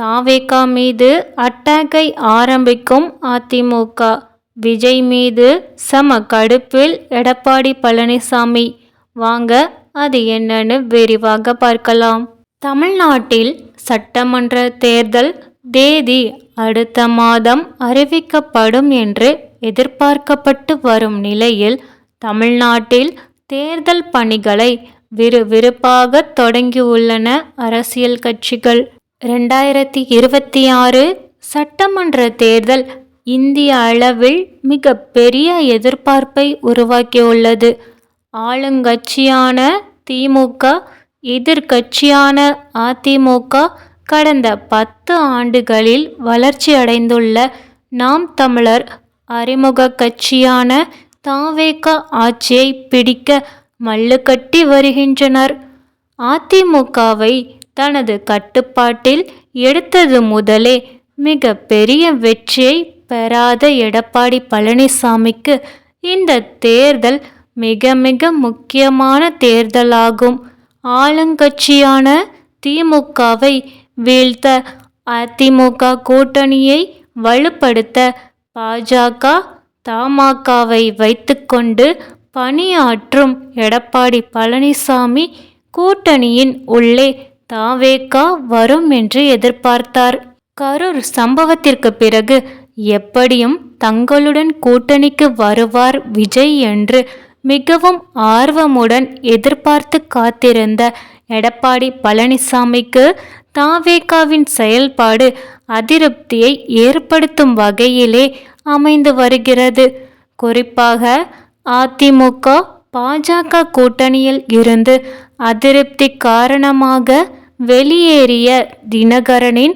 தாவேகா மீது அட்டாக்கை ஆரம்பிக்கும் அதிமுக. விஜய் மீது சம கடுப்பில் எடப்பாடி பழனிசாமி. வாங்க அது என்னன்னு விரிவாக பார்க்கலாம். தமிழ்நாட்டில் சட்டமன்ற தேர்தல் தேதி அடுத்த மாதம் அறிவிக்கப்படும் என்று எதிர்பார்க்கப்பட்டு வரும் நிலையில் தமிழ்நாட்டில் தேர்தல் பணிகளை விறுவிறுப்பாக தொடங்கியுள்ளன அரசியல் கட்சிகள். ரெண்டாயிரத்தி இருபத்தி ஆறு சட்டமன்ற தேர்தல் இந்திய அளவில் மிக பெரிய எதிர்பார்ப்பை உருவாக்கியுள்ளது. ஆளுங்கட்சியான திமுக எதிர்கட்சியான அதிமுக கடந்த பத்து ஆண்டுகளில் வளர்ச்சி அடைந்துள்ள நாம் தமிழர் அறிமுக கட்சியான தாவேக ஆட்சியை பிடிக்க மல்லுக்கட்டி வருகின்றனர். அதிமுகவை தனது கட்டுப்பாட்டில் எடுத்தது முதலே மிக பெரிய வெற்றியை பெறாத எடப்பாடி பழனிசாமிக்கு இந்த தேர்தல் மிக மிக முக்கியமான தேர்தலாகும். ஆளுங்கட்சியான திமுகவை வீழ்த்த அதிமுக கூட்டணியை வலுப்படுத்த பாஜக தமாகவை வைத்துக்கொண்டு பணியாற்றும் எடப்பாடி பழனிசாமி கூட்டணியின் உள்ளே தாவேகா வரும் என்று எதிர்பார்த்தார். கரூர் சம்பவத்திற்கு பிறகு எப்படியும் தங்களுடன் கூட்டணிக்கு வருவார் விஜய் என்று மிகவும் ஆர்வமுடன் எதிர்பார்த்து காத்திருந்த எடப்பாடி பழனிசாமிக்கு தாவேகாவின் செயல்பாடு அதிருப்தியை ஏற்படுத்தும் வகையிலே அமைந்து வருகிறது. குறிப்பாக அதிமுக பாஜக கூட்டணியில் இருந்து அதிருப்தி காரணமாக வெளியேறிய தினகரனின்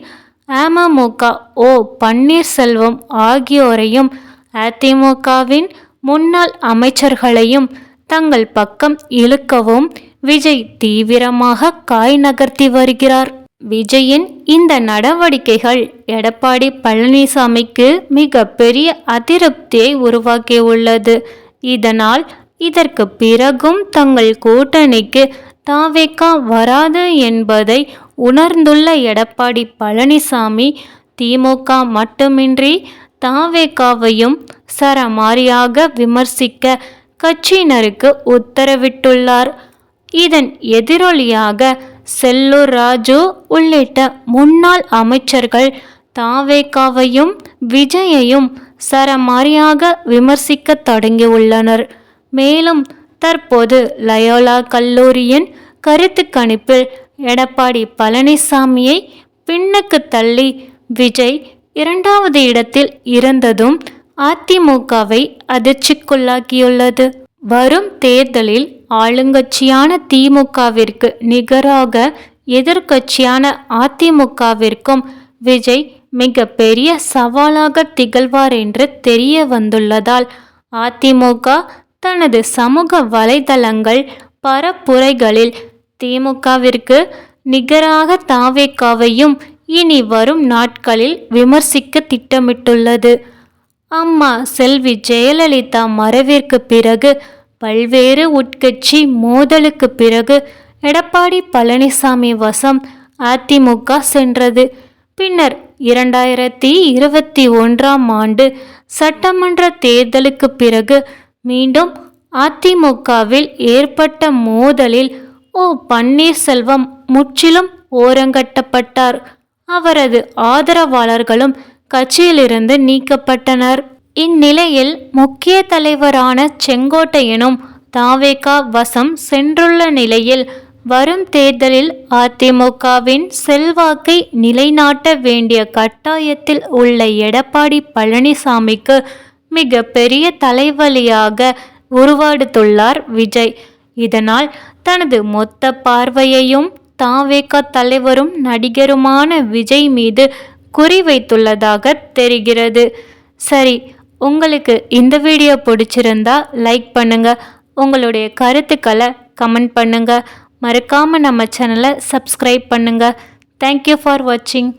அமமுக ஓ பன்னீர்செல்வம் ஆகியோரையும் அதிமுகவின் முன்னாள் அமைச்சர்களையும் தங்கள் பக்கம் இழுக்கவும் விஜய் தீவிரமாக காய் நகர்த்தி வருகிறார். விஜயின் இந்த நடவடிக்கைகள் எடப்பாடி பழனிசாமிக்கு மிக பெரிய அதிருப்தியை உருவாக்கியுள்ளது. இதனால் இதற்கு பிறகும் தங்கள் கூட்டணிக்கு தாவேக்கா வராது என்பதை உணர்ந்துள்ள எடப்பாடி பழனிசாமி திமுக மட்டுமின்றி தாவேக்காவையும் சரமாரியாக விமர்சிக்க கட்சியினருக்கு உத்தரவிட்டுள்ளார். இதன் எதிரொலியாக செல்லூர் ராஜு உள்ளிட்ட முன்னாள் அமைச்சர்கள் தாவேக்காவையும் விஜயையும் சரமாரியாக விமர்சிக்க தொடங்கியுள்ளனர். மேலும் தற்போது லயோலா கல்லூரியின் கருத்து கணிப்பில் எடப்பாடி பழனிசாமியை பின்னுக்கு தள்ளி விஜய் இரண்டாவது இடத்தில் இருந்ததும் அதிமுகவை அதிர்ச்சிக்குள்ளாக்கியுள்ளது. வரும் தேர்தலில் ஆளுங்கட்சியான திமுகவிற்கு நிகராக எதிர்கட்சியான அதிமுகவிற்கும் விஜய் மிக பெரிய சவாலாக திகழ்வார் என்று தெரிய வந்துள்ளதால் அதிமுக தனது சமூக வலைதளங்கள் பரப்புரைகளில் திமுகவிற்கு நிகராக தாவேக்காவையும் இனி வரும் நாட்களில் விமர்சிக்க திட்டமிட்டுள்ளது. அம்மா செல்வி ஜெயலலிதா மறைவிற்கு பிறகு பல்வேறு உட்கட்சி மோதலுக்கு பிறகு எடப்பாடி பழனிசாமி வசம் அதிமுக சென்றது. பின்னர் இரண்டாயிரத்தி இருபத்தி ஒன்றாம் ஆண்டு சட்டமன்ற தேர்தலுக்கு பிறகு மீண்டும் அதிமுகவில் ஏற்பட்ட மோதலில் ஓ பன்னீர்செல்வம் முற்றிலும் ஓரங்கட்டப்பட்டார். அவரது ஆதரவாளர்களும் கட்சியிலிருந்து நீக்கப்பட்டனர். இந்நிலையில் முக்கிய தலைவரான செங்கோட்டையனும் தாவேகா வசம் சென்றுள்ள நிலையில் வரும் தேர்தலில் அதிமுகவின் செல்வாக்கை நிலைநாட்ட வேண்டிய கட்டாயத்தில் உள்ள எடப்பாடி பழனிசாமிக்கு மிக பெரிய தலைவலியாக உருவாடுத்துள்ளார் விஜய். இதனால் தனது மொத்த பார்வையையும் தாவேக தலைவரும் நடிகருமான விஜய் மீது குறிவைத்துள்ளதாக தெரிகிறது. சரி உங்களுக்கு இந்த வீடியோ பிடிச்சிருந்தா லைக் பண்ணுங்க. உங்களுடைய கருத்துக்களை கமெண்ட் பண்ணுங்க. மறக்காமல் நம்ம சேனலை சப்ஸ்கிரைப் பண்ணுங்க. தேங்க்யூ ஃபார் வாட்சிங்